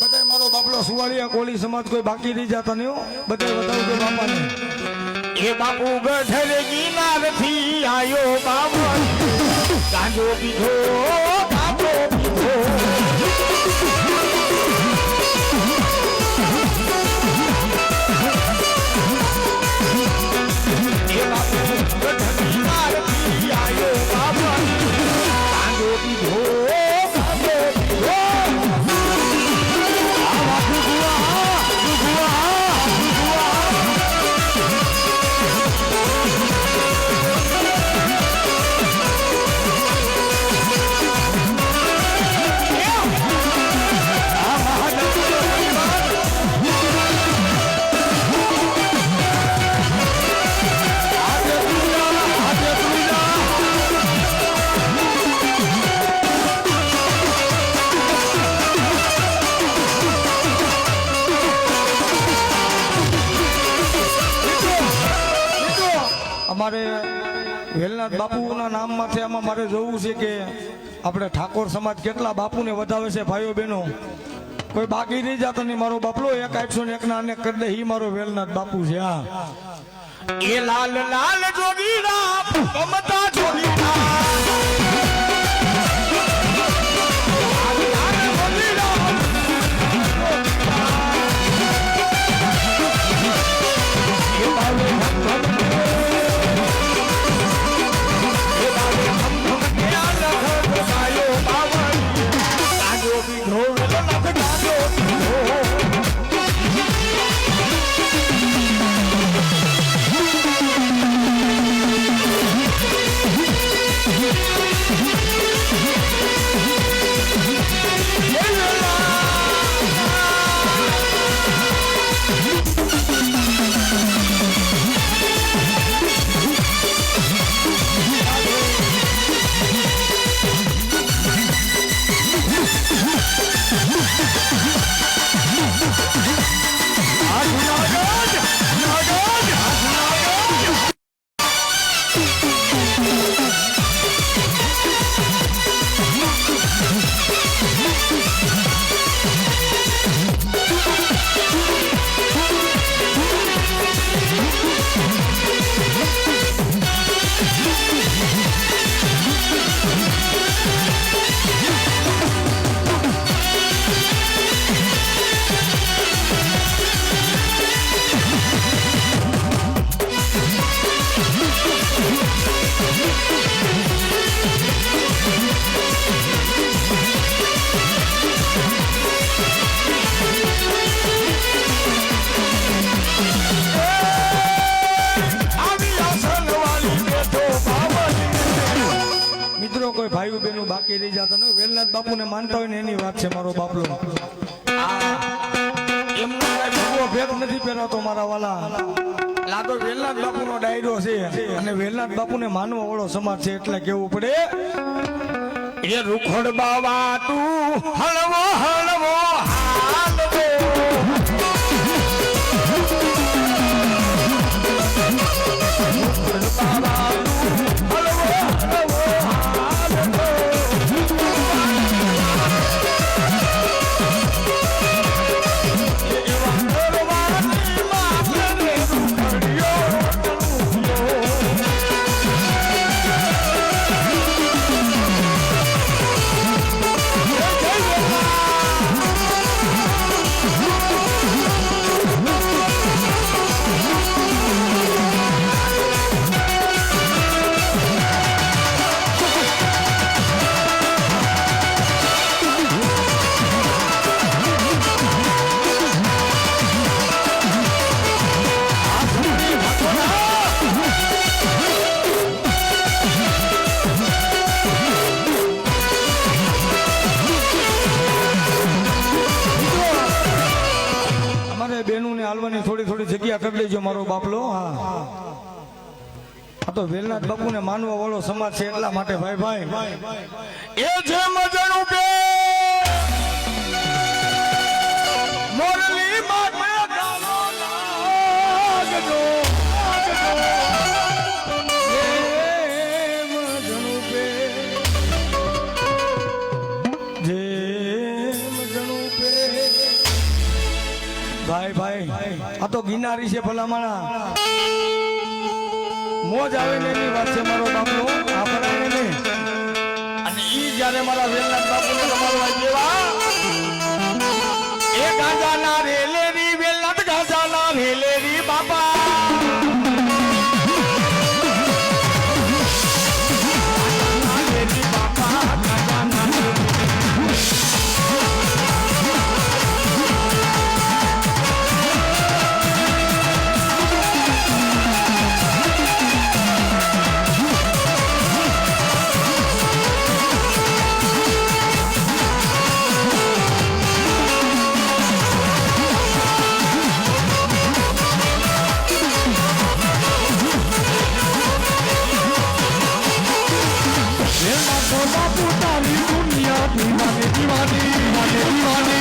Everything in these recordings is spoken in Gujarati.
બધાય મારો બાપલો સુવાળિયા કોલી સમાજ કોઈ બાકી નહીં જતા નહીં બાપાને. એ બાપુ ગઢર ગિનાર આયો બાબુ ગાંજો વેલનાથ બાપુના છે આમાં મારે જોવું છે કે આપણે ઠાકોર સમાજ કેટલા બાપુને વધાવે છે ભાઈઓ બહેનો? કોઈ બાકી નહીં જતો નહીં મારો બાપલો એક આઠસો ને એક ના અનેક કરી દે. ઈ મારો વેલનાથ બાપુ છે, હા. એ લાલ લાલ જોગીરા મમતા જોગીરા Mm-hmm. બાપુને માનતા હોય ને એની વાત છે મારો બાપલો. ભેદ નથી પહેરાતો મારા વાલા. લાદો વેલનાથ બાપુનો ડાયરો છે. અને વેલનાથ બાપુને માનવા વાળો સમાજ છે એટલે કેવું પડે? એ રૂખોડ બાવા તું હળવો હળવો બાપલો હા. આ તો વેલનાથ બાપુને માનવા વાળો સમાજ છે એટલા માટે ભાઈ ભાઈ. એ છે મજાનું બે તો ગિનારી છે ભલામણા. મોજ આવે ને એની વાત છે મારો બાપુ આપણે નહીં અને ઈ જ્યારે મારા વેલનાથ બાપુને તમારો જેવા એ ગાંજાના રેલેરી সারি দুনিয়া দিওয়ানি দিওয়ানি দিওয়ানি দিওয়ানি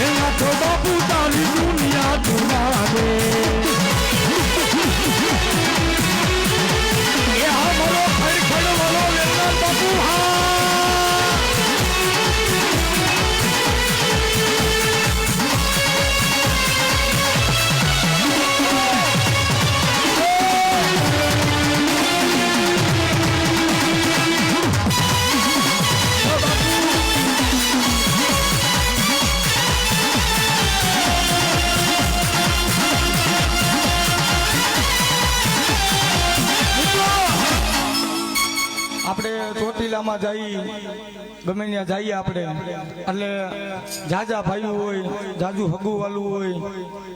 এ তো বাবু তারি দুনিয়া দিওয়ানি ચોટીલામાં જઈ, ગમે ત્યાં જઈએ આપણે. એટલે જાજા ભાઈઓ હોય, જાજુ હગું વાલું હોય,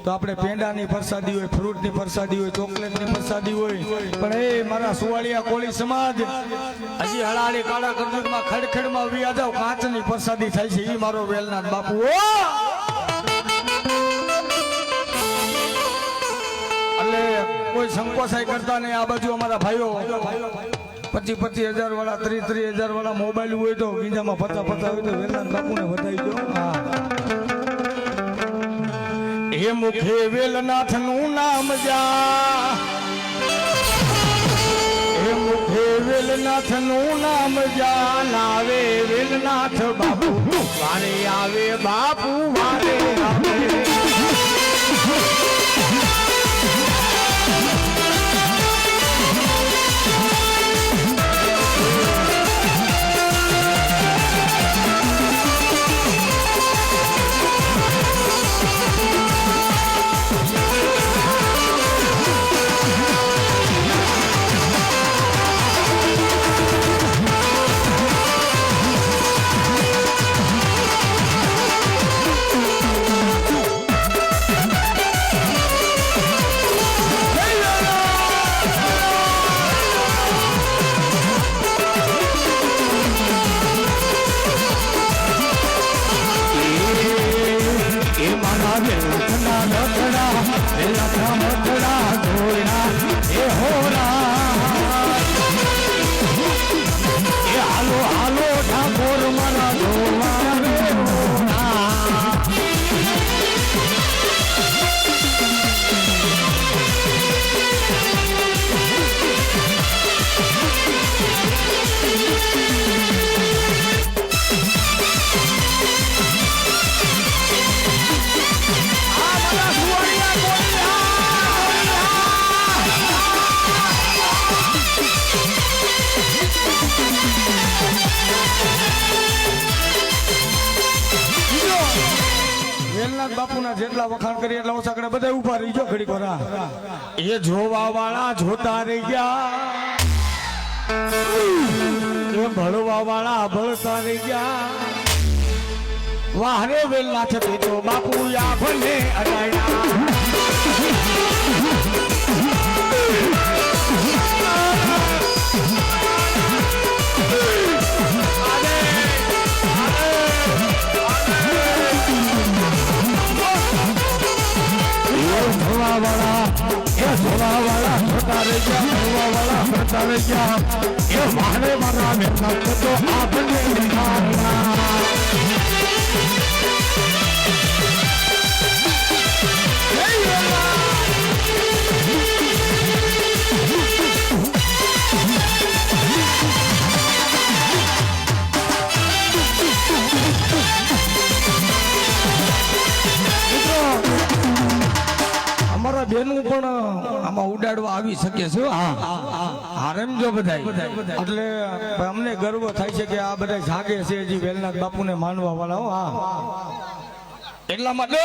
તો આપણે પેંડાની પ્રસાદી હોય, ફ્રૂટની પ્રસાદી હોય, ચોકલેટની પ્રસાદી હોય. પણ એ મારા સુવાળિયા કોળી સમાજ, હજી હળાળી કાળા કરજુકમાં ખડખડમાં વી જાવ, કાચની પ્રસાદી થાય છે. એ મારો વેલનાથ બાપુ. એટલે કોઈ સંકોચાઈ કરતા નહીં. આ બાજુ અમારા ભાઈઓ. પચીસ પચીસ હજાર વાળા ત્રીસ ત્રીસ હજાર વાળા મોબાઈલ હોય તો બીજામાં પતા પતા હોય તો વેલાન બાપુને વધાવી દો. હા. મુખે વેલનાથનું નામ જા. હે મુખે વેલનાથનું નામ જા. નાવે વેલનાથ બાપુ. વારે આવે બાપુ વારે આવે એ મારા વેલના વેલનાથ બાપુના જેટલા વખાણ કરીએ એટલા ઓછા કરે. બધા ઊભા રહી ગયો ઘડી ખોરા એ જોવા વાળા જોતા રહી ગયા. એ ભળવા વાળા ભળતા રહી ગયા. વાહરે વેલનાથ તો બાપુ આભને અડાયા એ ધોવા વાળા છોટા ગયા ધોવા વાળા છોટા ગયા એ મારે મારા મહેનત તો આપને નું પણ આમાં ઉડાડવા આવી શકે છે હારેમ જો બધા એટલે અમને ગર્વ થાય છે કે આ બધા જાગે છે હજી વેલનાથ બાપુને માનવા વાળા હા એટલા માટે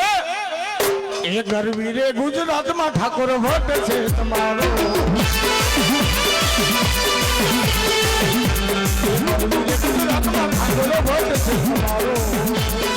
એ ગરવી રે ગુજરાતમાં ઠાકોર ભટ્ટ છે તમારો. ગુજરાતમાં ઠાકોર ભટ્ટ છે તમારો.